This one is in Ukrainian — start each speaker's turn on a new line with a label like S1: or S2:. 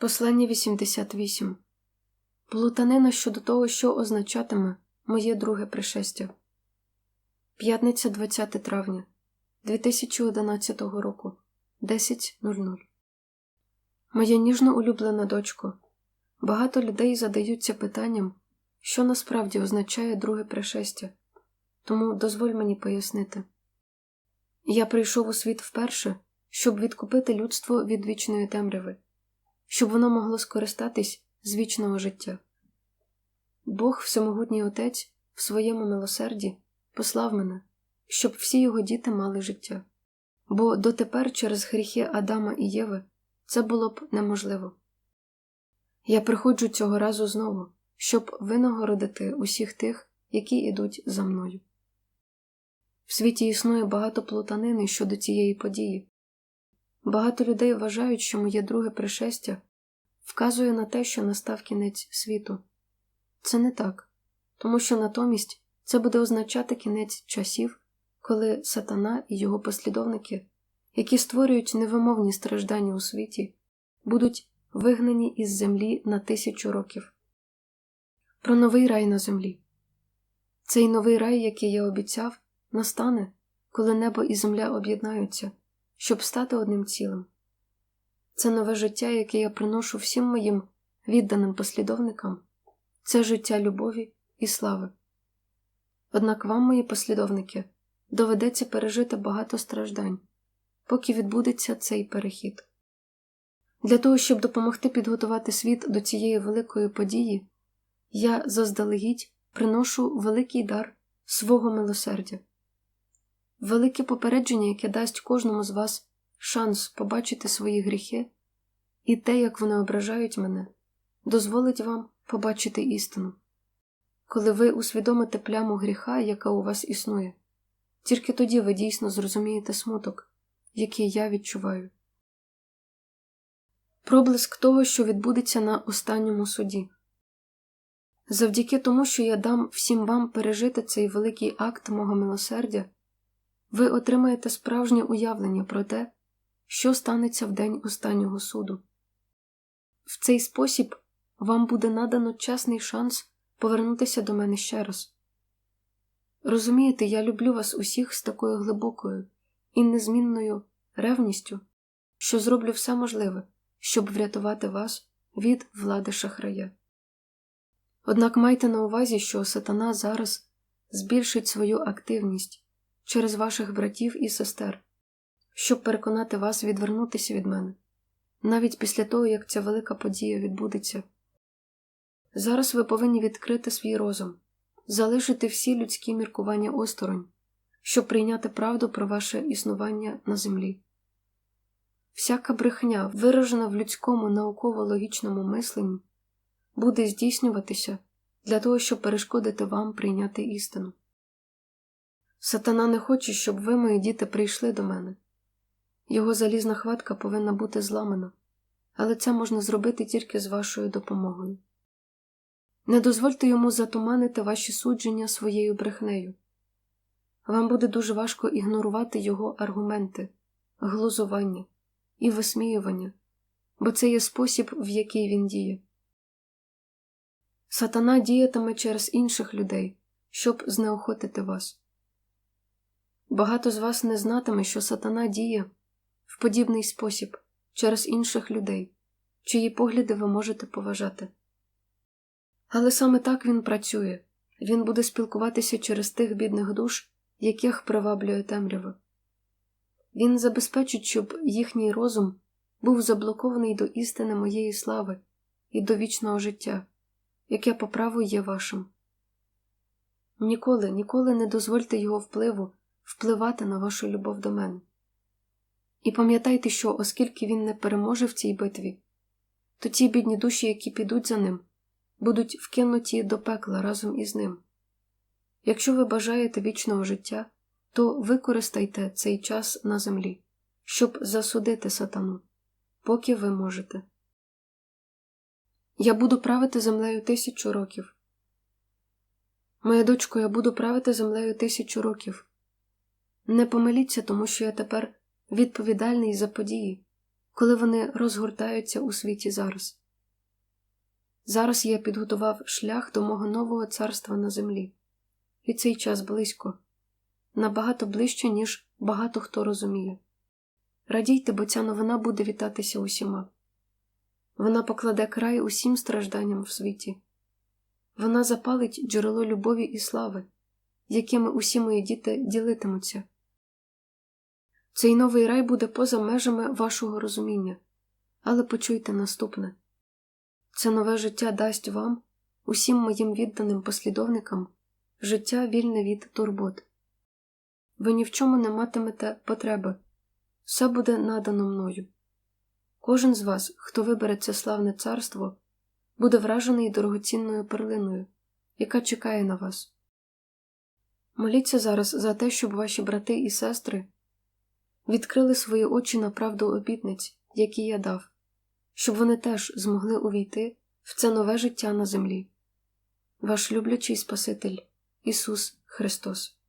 S1: Послання 88 Плутанина щодо того, що означатиме моє друге пришестя. П'ятниця 20 травня 2011 року 10.00 Моя ніжно улюблена дочко. Багато людей задаються питанням, що насправді означає друге пришестя, тому дозволь мені пояснити. Я прийшов у світ вперше, щоб відкупити людство від вічної темряви щоб воно могло скористатись з вічного життя. Бог, Всемогутній Отець, в своєму милосерді послав мене, щоб всі його діти мали життя, бо дотепер через гріхи Адама і Єви це було б неможливо. Я приходжу цього разу знову, щоб винагородити усіх тих, які йдуть за мною. В світі існує багато плутанини щодо цієї події. Багато людей вважають, що моє друге пришестя вказує на те, що настав кінець світу. Це не так, тому що натомість це буде означати кінець часів, коли сатана і його послідовники, які створюють невимовні страждання у світі, будуть вигнані із землі на тисячу років. Про новий рай на землі. Цей новий рай, який я обіцяв, настане, коли небо і земля об'єднаються щоб стати одним цілим. Це нове життя, яке я приношу всім моїм відданим послідовникам, це життя любові і слави. Однак вам, мої послідовники, доведеться пережити багато страждань, поки відбудеться цей перехід. Для того, щоб допомогти підготувати світ до цієї великої події, я заздалегідь приношу великий дар свого милосердя велике попередження, яке дасть кожному з вас шанс побачити свої гріхи, і те, як вони ображають мене, дозволить вам побачити істину. Коли ви усвідомите пляму гріха, яка у вас існує, тільки тоді ви дійсно зрозумієте смуток, який я відчуваю. Проблиск того, що відбудеться на останньому суді. Завдяки тому, що я дам всім вам пережити цей великий акт мого милосердя, ви отримаєте справжнє уявлення про те, що станеться в день останнього суду. В цей спосіб вам буде надано чесний шанс повернутися до мене ще раз. Розумієте, я люблю вас усіх з такою глибокою і незмінною ревністю, що зроблю все можливе, щоб врятувати вас від влади шахрая. Однак майте на увазі, що сатана зараз збільшить свою активність через ваших братів і сестер, щоб переконати вас відвернутися від мене, навіть після того, як ця велика подія відбудеться. Зараз ви повинні відкрити свій розум, залишити всі людські міркування осторонь, щоб прийняти правду про ваше існування на землі. Всяка брехня, виражена в людському науково-логічному мисленні, буде здійснюватися для того, щоб перешкодити вам прийняти істину. Сатана не хоче, щоб ви, мої діти, прийшли до мене. Його залізна хватка повинна бути зламана, але це можна зробити тільки з вашою допомогою. Не дозвольте йому затуманити ваші судження своєю брехнею. Вам буде дуже важко ігнорувати його аргументи, глузування і висміювання, бо це є спосіб, в який він діє. Сатана діятиме через інших людей, щоб знеохотити вас. Багато з вас не знатиме, що сатана діє в подібний спосіб через інших людей, чиї погляди ви можете поважати. Але саме так він працює він буде спілкуватися через тих бідних душ, яких приваблює темрява. Він забезпечить, щоб їхній розум був заблокований до істини моєї слави і до вічного життя, яке по праву є вашим. Ніколи, ніколи не дозвольте його впливу впливати на вашу любов до мене. І пам'ятайте, що, оскільки він не переможе в цій битві, то ті бідні душі, які підуть за ним, будуть вкинуті до пекла разом із ним. Якщо ви бажаєте вічного життя, то використайте цей час на землі, щоб засудити сатану, поки ви можете. Я буду правити землею тисячу років. Моя дочко, я буду правити землею тисячу років. Не помиліться, тому що я тепер відповідальний за події, коли вони розгортаються у світі зараз. Зараз я підготував шлях до мого нового царства на землі, і цей час близько, набагато ближче, ніж багато хто розуміє. Радійте, бо ця новина буде вітатися усіма. Вона покладе край усім стражданням в світі. Вона запалить джерело любові і слави, якими усі мої діти ділитимуться. Цей новий рай буде поза межами вашого розуміння, але почуйте наступне це нове життя дасть вам, усім моїм відданим послідовникам, життя вільне від турбот. Ви ні в чому не матимете потреби, все буде надано мною. Кожен з вас, хто вибере це славне царство, буде вражений дорогоцінною перлиною, яка чекає на вас. Моліться зараз за те, щоб ваші брати і сестри відкрили свої очі на правду обітниць, які я дав, щоб вони теж змогли увійти в це нове життя на землі. Ваш люблячий Спаситель Ісус Христос.